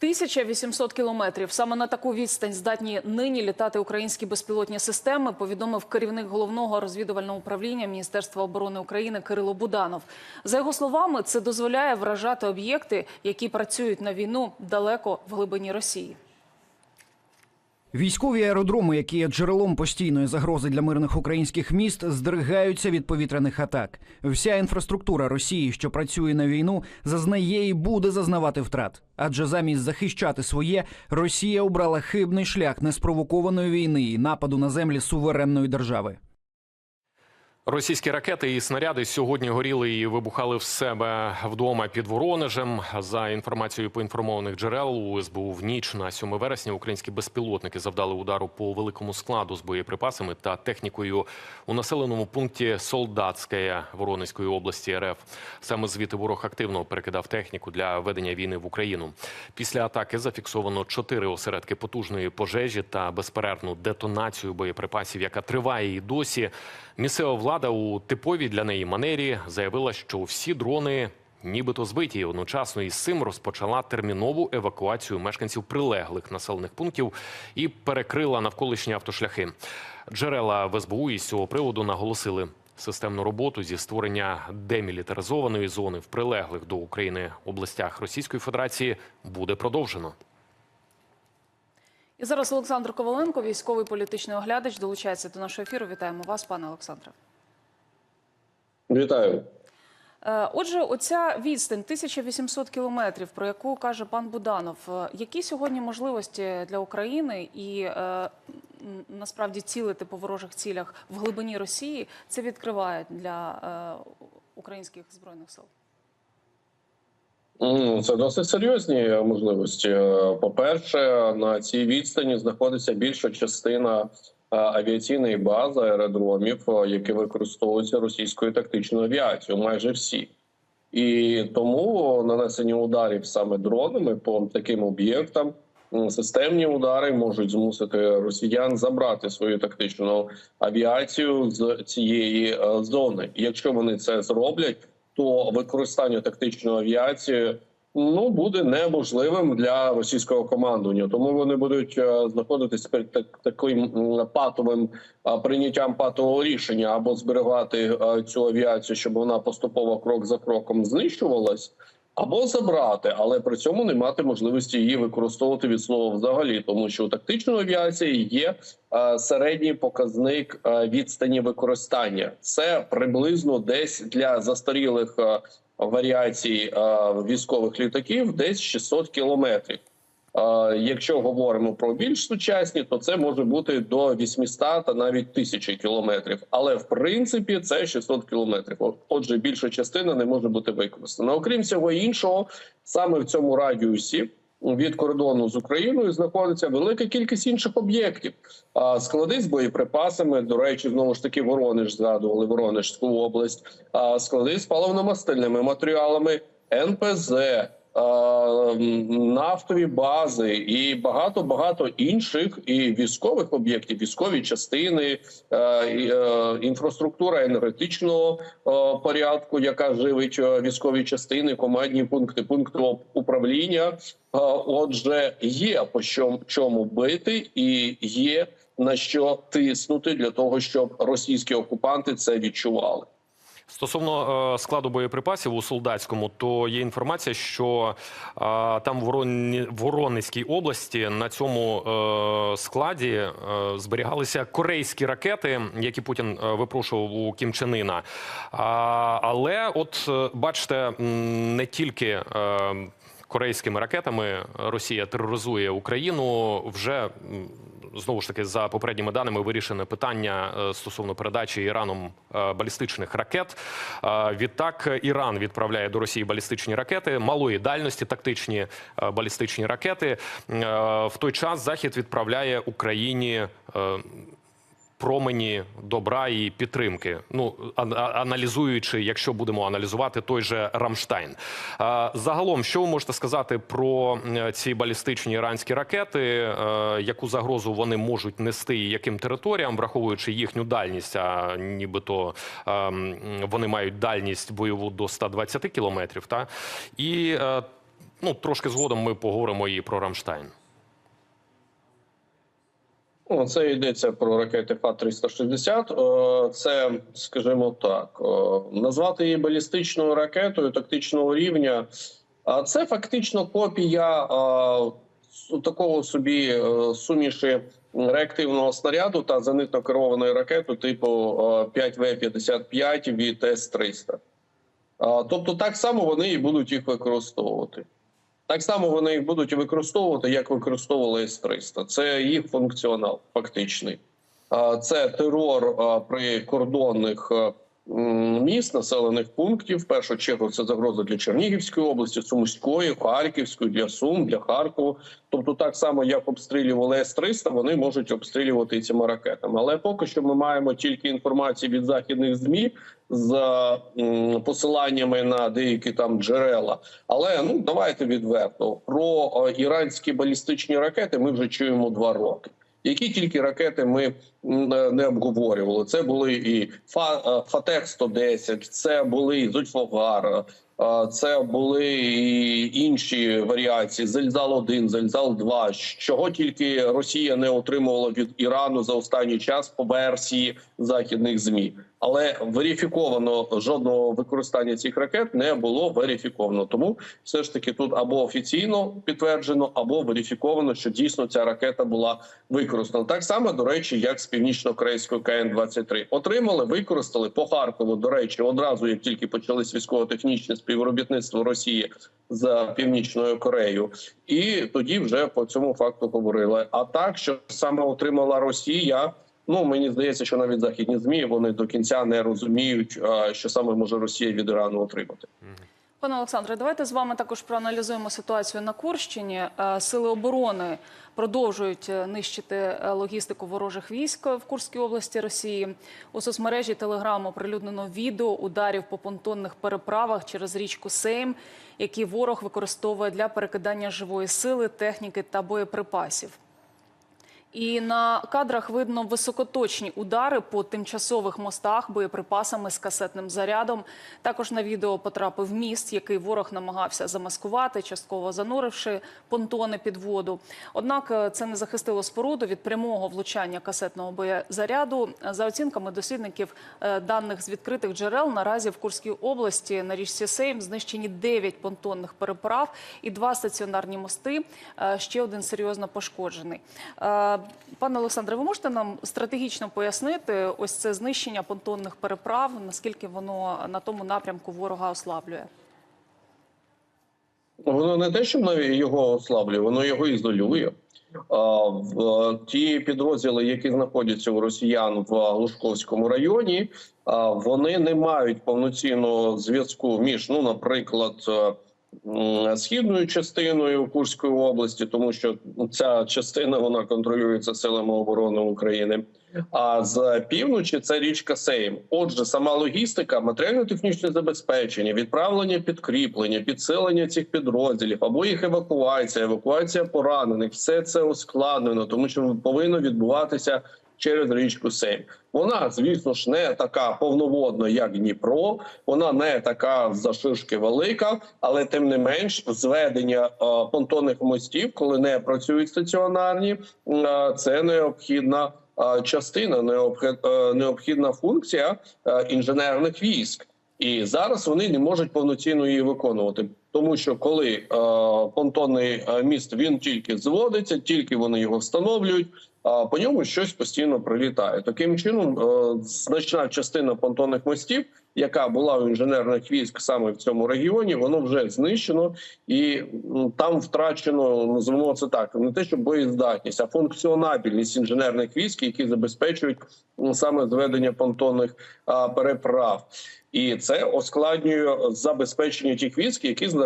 1800 кілометрів. Саме на таку відстань здатні нині літати українські безпілотні системи, повідомив керівник головного розвідувального управління Міністерства оборони України Кирило Буданов. За його словами, це дозволяє вражати об'єкти, які працюють на війну далеко в глибині Росії. Військові аеродроми, які є джерелом постійної загрози для мирних українських міст, здригаються від повітряних атак. Вся інфраструктура Росії, що працює на війну, зазнає і буде зазнавати втрат. Адже замість захищати своє, Росія обрала хибний шлях неспровокованої війни і нападу на землі суверенної держави. Російські ракети і снаряди сьогодні горіли і вибухали в себе вдома під Воронежем. За інформацією поінформованих джерел у СБУ в ніч на 7 вересня українські безпілотники завдали удару по великому складу з боєприпасами та технікою у населеному пункті Солдатське Воронезької області РФ. Саме звідти ворог активно перекидав техніку для ведення війни в Україну. Після атаки зафіксовано чотири осередки потужної пожежі та безперервну детонацію боєприпасів, яка триває і досі. Місцева влада у типовій для неї манері заявила, що всі дрони нібито збиті. Одночасно із цим розпочала термінову евакуацію мешканців прилеглих населених пунктів і перекрила навколишні автошляхи. Джерела в СБУ із цього приводу наголосили. Системну роботу зі створення демілітаризованої зони в прилеглих до України областях Російської Федерації буде продовжено. І зараз Олександр Коваленко, військовий політичний оглядач, долучається до нашого ефіру. Вітаємо вас, пане Олександре. Вітаю. Е, Отже, оця відстань 1800 кілометрів, про яку каже пан Буданов, е, які сьогодні можливості для України і е, насправді цілити по ворожих цілях в глибині Росії це відкриває для українських збройних сил? Це досить серйозні можливості. Е, По-перше, на цій відстані знаходиться більша частина авіаційної бази аеродромів, е, які використовуються російською тактичною авіацією, майже всі. І тому нанесення ударів саме дронами по таким об'єктам, системні удари можуть змусити росіян забрати свою тактичну авіацію з цієї е, зони. Якщо вони це зроблять, то використання тактичної авіації ну буде неможливим для російського командування. Тому вони будуть е, знаходитись перед так, таким патовим е, прийняттям патового рішення або зберігати е, цю авіацію, щоб вона поступово крок за кроком знищувалась. Або забрати, але при цьому не мати можливості її використовувати від слова взагалі, тому що у тактичної авіації є е, середній показник е, відстані використання. Це приблизно десь для застарілих варіацій е, військових літаків, десь 600 кілометрів. Е, Якщо говоримо про більш сучасні, то це може бути до 800 та навіть 1000 кілометрів. Але в принципі це 600 кілометрів. Отже, більша частина не може бути використана. Окрім всього іншого, саме в цьому радіусі від кордону з Україною знаходиться велика кількість інших об'єктів. А, Склади з боєприпасами. До речі, знову ж таки, Воронеж згадували Воронежську область. А, Склади з паливно-мастильними матеріалами, НПЗ. М, Нафтові бази і багато багато інших і військових об'єктів, військові частини, е, е, інфраструктура енергетичного е, порядку, яка живить е, військові частини, командні пункти, пункти управління. Е, Отже, є по чому бити, і є на що тиснути для того, щоб російські окупанти це відчували. Стосовно е, складу боєприпасів у солдатському, то є інформація, що е, там в Воронезькій області на цьому е, складі зберігалися корейські ракети, які Путін випрошував у Кім Чен Іна. Але, от бачите, не тільки. Корейськими ракетами Росія тероризує Україну вже знову ж таки за попередніми даними вирішене питання е, стосовно передачі Іраном е, балістичних ракет. Е, Відтак Іран відправляє до Росії балістичні ракети малої дальності, тактичні балістичні ракети. В той час Захід відправляє Україні. Промені добра і підтримки. Ну аналізуючи, якщо будемо аналізувати той же Рамштайн. Загалом, що ви можете сказати про ці балістичні іранські ракети? Е, Яку загрозу вони можуть нести і яким територіям, враховуючи їхню дальність? А нібито вони мають дальність бойову до 120 кілометрів. Та і е, Ну трошки згодом ми поговоримо і про Рамштайн. Ну, Це йдеться про ракети Х-360. Е, Це, скажімо так, е, назвати її балістичною ракетою тактичного рівня. А це фактично копія е, такого собі суміші реактивного снаряду та зенитно керованої ракети типу е, 5В-55 від С-300. Тобто, так само вони і будуть їх використовувати. Так само вони їх будуть використовувати, як використовували С-300. Це їх функціонал фактичний. Це терор при м, міст, населених пунктів. В першу чергу це загроза для Чернігівської області, Сумської, Харківської, для Сум, для Харкова. Тобто, так само як обстрілювали С-300, вони можуть обстрілювати цими ракетами. Але поки що ми маємо тільки інформацію від західних змі з посиланнями на деякі там джерела. Але ну давайте відверто про е, іранські балістичні ракети. Ми вже чуємо два роки. Які тільки ракети ми е, не обговорювали? Це були і е, Фатех 110 це були і Зульфогар, це були і інші варіації. Зельзал 1 Зельзал 2 Чого тільки Росія не отримувала від Ірану за останній час по версії західних змі. Але верифіковано жодного використання цих ракет не було верифіковано. Тому все ж таки тут або офіційно підтверджено, або верифіковано, що дійсно ця ракета була використана. Так само, до речі, як з північно-корейської КН-23. Отримали, використали по Харкову. До речі, одразу як тільки почались військово-технічне співробітництво Росії з північною Кореєю, і тоді вже по цьому факту говорили. А так, що саме отримала Росія. Ну мені здається, що навіть західні змі вони до кінця не розуміють, що саме може Росія від Ірану отримати. Пане Олександре, давайте з вами також проаналізуємо ситуацію на Курщині. Е, Сили оборони продовжують е, нищити е, логістику ворожих військ в Курській області Росії. У соцмережі Телеграм оприлюднено відео ударів по понтонних переправах через річку Сейм, які ворог використовує для перекидання живої сили, техніки та боєприпасів. І на кадрах видно високоточні удари по тимчасових мостах боєприпасами з касетним зарядом. Також на відео потрапив міст, який ворог намагався замаскувати, частково зануривши понтони під воду. Однак е, це не захистило споруду від прямого влучання касетного боєзаряду. За оцінками дослідників е, даних з відкритих джерел, наразі в Курській області на річці Сейм знищені 9 понтонних переправ і два стаціонарні мости. Е, Ще один серйозно пошкоджений. Пане Олександре, ви можете нам стратегічно пояснити ось це знищення понтонних переправ, наскільки воно на тому напрямку ворога ослаблює? Воно не те, що його ослаблює, воно його ізолює. В ті підрозділи, які знаходяться у росіян в Лужковському районі, вони не мають повноцінного зв'язку між, ну, наприклад, е, східною частиною Курської області, тому що ця частина вона контролюється силами оборони України. А з півночі це річка Сейм. Отже, сама логістика, матеріально-технічне забезпечення, відправлення підкріплення, підсилення цих підрозділів або їх евакуація, евакуація поранених, все це ускладнено, тому що повинно відбуватися через річку Сейм. Вона, звісно ж, не така повноводна, як Дніпро. Вона не така зашишки велика, але тим не менш, зведення е, понтонних мостів, коли не працюють стаціонарні, е, це необхідна частина, необхід- е, необхідна функція е, інженерних військ. І зараз вони не можуть повноцінно її виконувати, тому що коли е, понтонний е, міст він тільки зводиться, тільки вони його встановлюють. А по ньому щось постійно прилітає. Таким чином, е, значна частина понтонних мостів, яка була у інженерних військ саме в цьому регіоні, воно вже знищено, і там втрачено називаємо це так: не те, що боєздатність, а функціонабільність інженерних військ, які забезпечують саме зведення понтонних а, переправ. І це ускладнює забезпечення тих військ, які знаходяться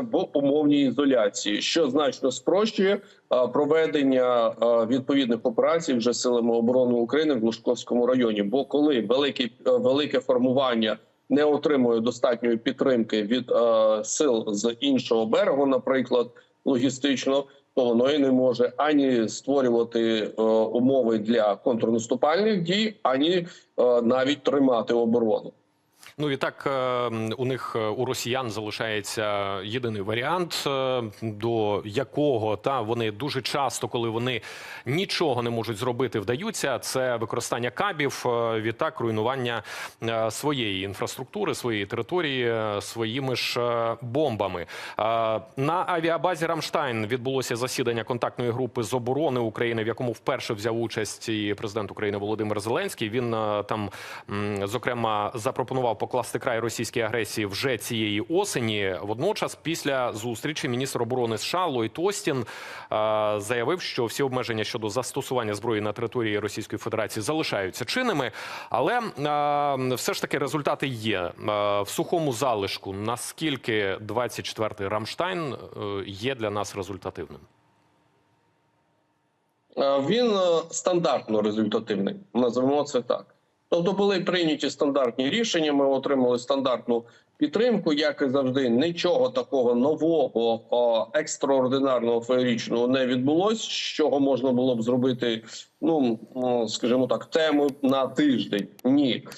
в умовній ізоляції, що значно спрощує проведення відповідних операцій вже силами оборони України в Лужковському районі. Бо коли велике, велике формування не отримує достатньої підтримки від сил з іншого берегу, наприклад, логістично, то воно і не може ані створювати е, умови для контрнаступальних дій, ані е, навіть тримати оборону. Ну і так е, у них е, у росіян залишається єдиний варіант, е, до якого та вони дуже часто, коли вони нічого не можуть зробити, вдаються. Це використання кабів, е, відтак руйнування своєї інфраструктури, своєї території своїми ж бомбами. На авіабазі Рамштайн відбулося засідання контактної групи з оборони України, в якому вперше взяв участь і президент України Володимир Зеленський. Він там зокрема запропонував покласти край російській агресії вже цієї осені. Водночас, після зустрічі міністр оборони США Ллойд Остін е, заявив, що всі обмеження щодо застосування зброї на території Російської Федерації залишаються чинними, але е, все ж таки результати є Е, в сухому залишку. Наскільки 24-й Рамштайн є для нас результативним? Він стандартно результативний, називаємо це так. Тобто були прийняті стандартні рішення. Ми отримали стандартну підтримку, як і завжди. Нічого такого нового, екстраординарного феєрічного не відбулось, з чого можна було б зробити, ну скажімо так, тему на тиждень. Ні,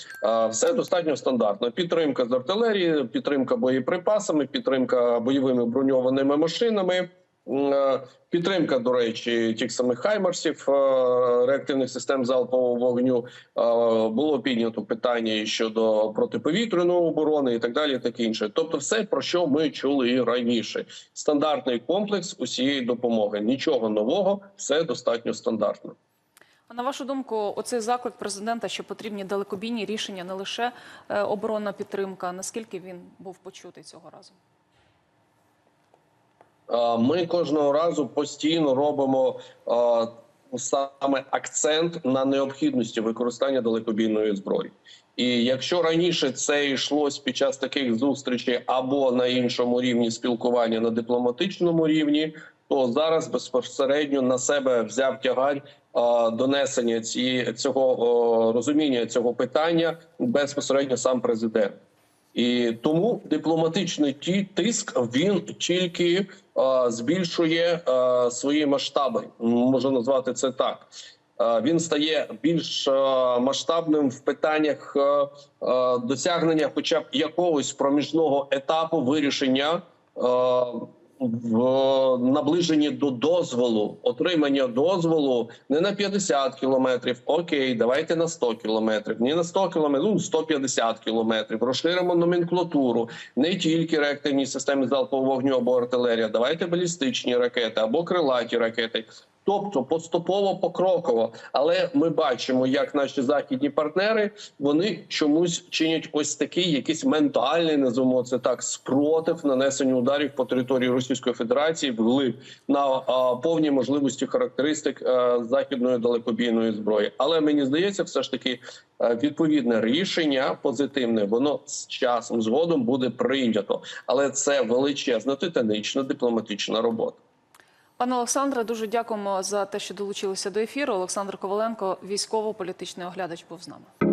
все достатньо стандартно. Підтримка з артилерії, підтримка боєприпасами, підтримка бойовими броньованими машинами. Е, Підтримка, до речі, тих самих хаймерсів е, реактивних систем залпового вогню Е, було піднято питання щодо протиповітряної оборони і так далі, і таке інше. Тобто, все про що ми чули раніше. Стандартний комплекс усієї допомоги. Нічого нового, все достатньо стандартно. А на вашу думку, оцей заклик президента, що потрібні далекобійні рішення, не лише оборонна підтримка. Наскільки він був почутий цього разу? Е, Ми кожного разу постійно робимо е, саме акцент на необхідності використання далекобійної зброї. І якщо раніше це йшлось під час таких зустрічей або на іншому рівні спілкування на дипломатичному рівні, то зараз безпосередньо на себе взяв тягар е, донесення цієї цього розуміння цього питання безпосередньо сам президент. І тому дипломатичний тиск він тільки збільшує свої масштаби. Можна назвати це так. Він стає більш масштабним в питаннях досягнення, хоча б якогось проміжного етапу вирішення. В наближенні до дозволу, отримання дозволу не на 50 кілометрів. Окей, давайте на 100 кілометрів. Не на 100 кілометрів, ну 150 кілометрів. Розширимо номенклатуру. Не тільки реактивні системи залпового вогню або артилерія. Давайте балістичні ракети або крилаті ракети. Тобто поступово покроково, але ми бачимо, як наші західні партнери вони чомусь чинять ось такий якийсь ментальний, називаємо це так, спротив нанесенню ударів по території Російської Федерації вглиб на повні можливості характеристик а, західної далекобійної зброї. Але мені здається, все ж таки а, відповідне рішення позитивне, воно з часом згодом буде прийнято, але це величезна титанічна дипломатична робота. Пане Олександре, дуже дякуємо за те, що долучилися до ефіру. Олександр Коваленко, військово-політичний оглядач, був з нами.